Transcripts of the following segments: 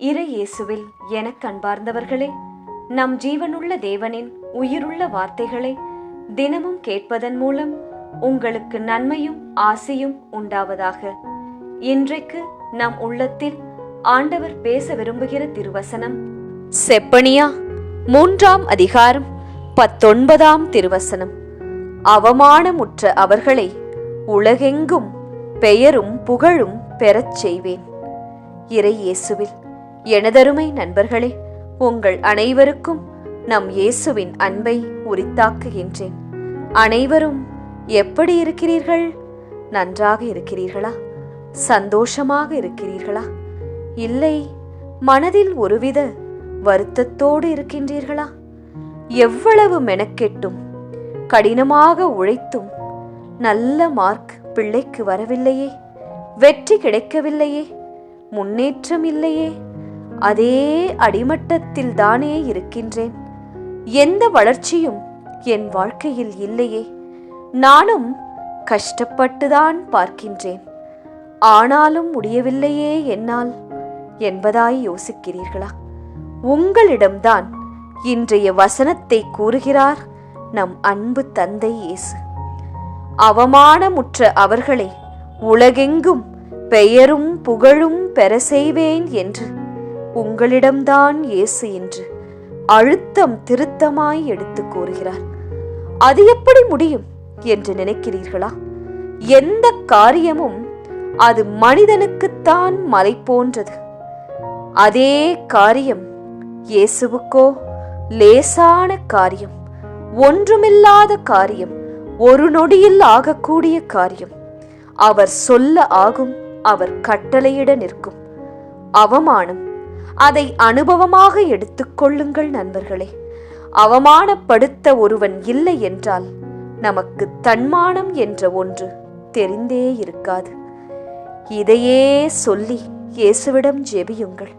இறை இயேசுவில் எனக் கண்பார்ந்தவர்களே நம் ஜீவனுள்ள தேவனின் உயிருள்ள வார்த்தைகளை தினமும் கேட்பதன் மூலம் உங்களுக்கு நன்மையும் ஆசையும் உண்டாவதாக. இன்றைக்கு நம் உள்ளத்தில் ஆண்டவர் பேச விரும்புகிற திருவசனம் செப்பனியா மூன்றாம் அதிகாரம் பத்தொன்பதாம் திருவசனம். அவமானமுற்ற அவர்களை உலகெங்கும் பெயரும் புகழும் பெறச் செய்வேன். இறை இயேசுவில் எனதருமை நண்பர்களே உங்கள் அனைவருக்கும் நம் இயேசுவின் அன்பை உரித்தாக்குகின்றேன். அனைவரும் எப்படி இருக்கிறீர்கள்? நன்றாக இருக்கிறீர்களா? சந்தோஷமாக இருக்கிறீர்களா? இல்லை மனதில் ஒருவித வருத்தத்தோடு இருக்கின்றீர்களா? எவ்வளவு மெனக்கெட்டும் கடினமாக உழைத்தும் நல்ல மார்க் பிள்ளைக்கு வரவில்லையே? வெற்றி கிடைக்கவில்லையே? முன்னேற்றம் இல்லையே? அதே அடிமட்டத்தில் தானே இருக்கின்றேன். எந்த வளர்ச்சியும் என் வாழ்க்கையில் இல்லையே. நானும் கஷ்டப்பட்டுதான் பார்க்கின்றேன். ஆனாலும் முடியவில்லையே என்னால். என்பதாய் யோசிக்கிறீர்களா? உங்களிடம்தான் இன்றைய வசனத்தை கூறுகிறார் நம் அன்பு தந்தை இயேசு. அவமானமுற்ற அவர்களை உலகெங்கும் பெயரும் புகழும் பெற செய்வேன் என்று. உங்களிடம்தான் இயேசு என்று அழுத்தம் திருத்தமாய் எடுத்து கூறுகிறார். அது எப்படி முடியும் என்று நினைக்கிறீர்களா? எந்த காரியமும் அது மனிதனுக்குத்தான் மலை போன்றது. அதே காரியம் இயேசுவுக்கோ லேசான காரியம் ஒன்றுமில்லாத காரியம் ஒரு நொடியில் ஆகக்கூடிய காரியம். அவர் சொல்ல ஆகும் அவர் கட்டளையிட நிற்கும். அவமானம் அதை அனுபவமாக எடுத்துக்கொள்ளுங்கள் நண்பர்களே. அவமானப்படுத்த ஒருவன் இல்லை என்றால் நமக்கு தன்மானம் என்ற ஒன்று தெரிந்தே இருக்காது. இதையே சொல்லி இயேசுவிடம் ஜெபியுங்கள்.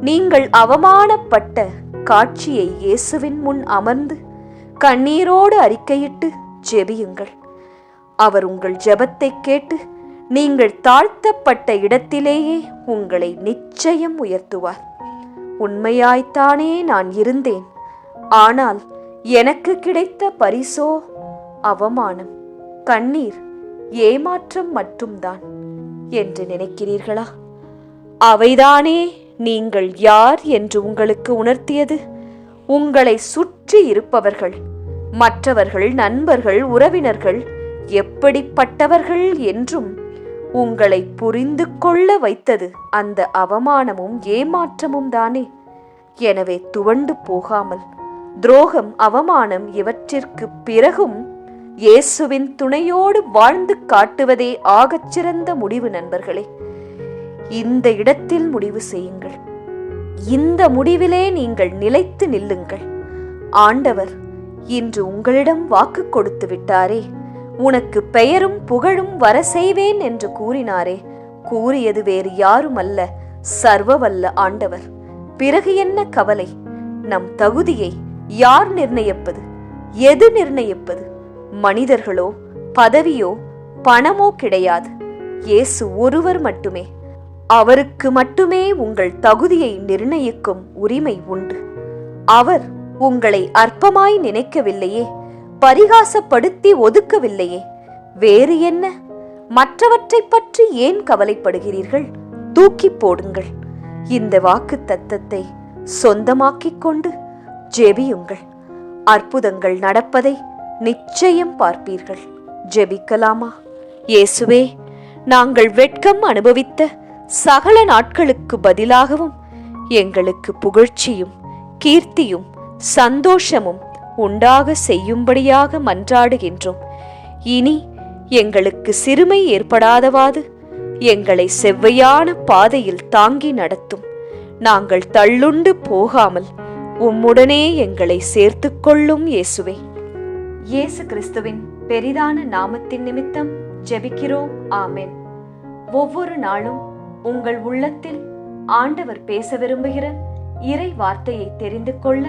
நீங்கள் அவமானப்பட்ட காட்சியை இயேசுவின் முன் அமர்ந்து கண்ணீரோடு அறிக்கையிட்டு ஜெபியுங்கள். அவர் உங்கள் ஜெபத்தை கேட்டு நீங்கள் தாழ்த்தப்பட்ட இடத்திலேயே உங்களை நிச்சயம் உயர்த்துவார். உண்மையாய்த்தானே நான் இருந்தேன். ஆனால் எனக்கு கிடைத்த பரிசோ அவமானம் கண்ணீர் ஏமாற்றம் மட்டும்தான் என்று நினைக்கிறீர்களா? அவைதானே நீங்கள் யார் என்று உங்களுக்கு உணர்த்தியது? உங்களை சுற்றி இருப்பவர்கள் மற்றவர்கள் நண்பர்கள் உறவினர்கள் எப்படிப்பட்டவர்கள் என்றும் உங்களை புரிந்து கொள்ள வைத்தது. அந்த அவமானமும் ஏமாற்றமும் தானே. எனவே துவண்டு போகாமல் துரோகம் அவமானம் இவற்றிற்கு பிறகும் இயேசுவின் துணையோடு வாழ்ந்து காட்டுவதே ஆகச் சிறந்த முடிவு நண்பர்களே. இந்த இடத்தில் முடிவு செய்யுங்கள். இந்த முடிவிலே நீங்கள் நிலைத்து நில்லுங்கள். ஆண்டவர் இன்று உங்களிடம் வாக்கு கொடுத்து விட்டாரே. உனக்கு பெயரும் புகழும் வர செய்வேன் என்று கூறினாரே. கூறியது வேறு யாரும் அல்ல சர்வவல்ல ஆண்டவர். பிறகு என்ன கவலை? நம் தகுதியை யார் நிர்ணயிப்பது? எது நிர்ணயிப்பது? மனிதர்களோ பதவியோ பணமோ கிடையாது. இயேசு ஒருவர் மட்டுமே. அவருக்கு மட்டுமே உங்கள் தகுதியை நிர்ணயிக்கும் உரிமை உண்டு. அவர் உங்களை அற்பமாய் நினைக்கவில்லையே. பரிகாசப்படுத்தி ஒதுக்கவில்லையே. வேறு என்ன? மற்றவற்றைப் பற்றி ஏன் கவலைப்படுகிறீர்கள்? தூக்கி போடுங்கள். இந்த வாக்கு தத்தத்தை சொந்தமாக்கிக் கொண்டு ஜெபியுங்கள். அற்புதங்கள் நடப்பதை நிச்சயம் பார்ப்பீர்கள். ஜெபிக்கலாமா? இயேசுவே நாங்கள் வெட்கம் அனுபவித்த சகல நாட்களுக்கு பதிலாகவும் எங்களுக்கு புகழ்ச்சியும் கீர்த்தியும் சந்தோஷமும் உண்டாக செய்யும்படியாக மன்றாடுகின்றோம். இனி எங்களுக்கு சிறுமை ஏற்படாதவாது எங்களை செவ்வையான பாதையில் தாங்கி நடத்தும். நாங்கள் தள்ளுண்டு போகாமல் உம்முடனே எங்களை சேர்த்துக்கொள்ளும் இயேசுவே. இயேசு கிறிஸ்துவின் பெரிதான நாமத்தின் நிமித்தம் ஜெபிக்கிறோம். ஆமென். ஒவ்வொரு நாளும் உங்கள் உள்ளத்தில் ஆண்டவர் பேச விரும்புகிற இறை வார்த்தையை தெரிந்து கொள்ள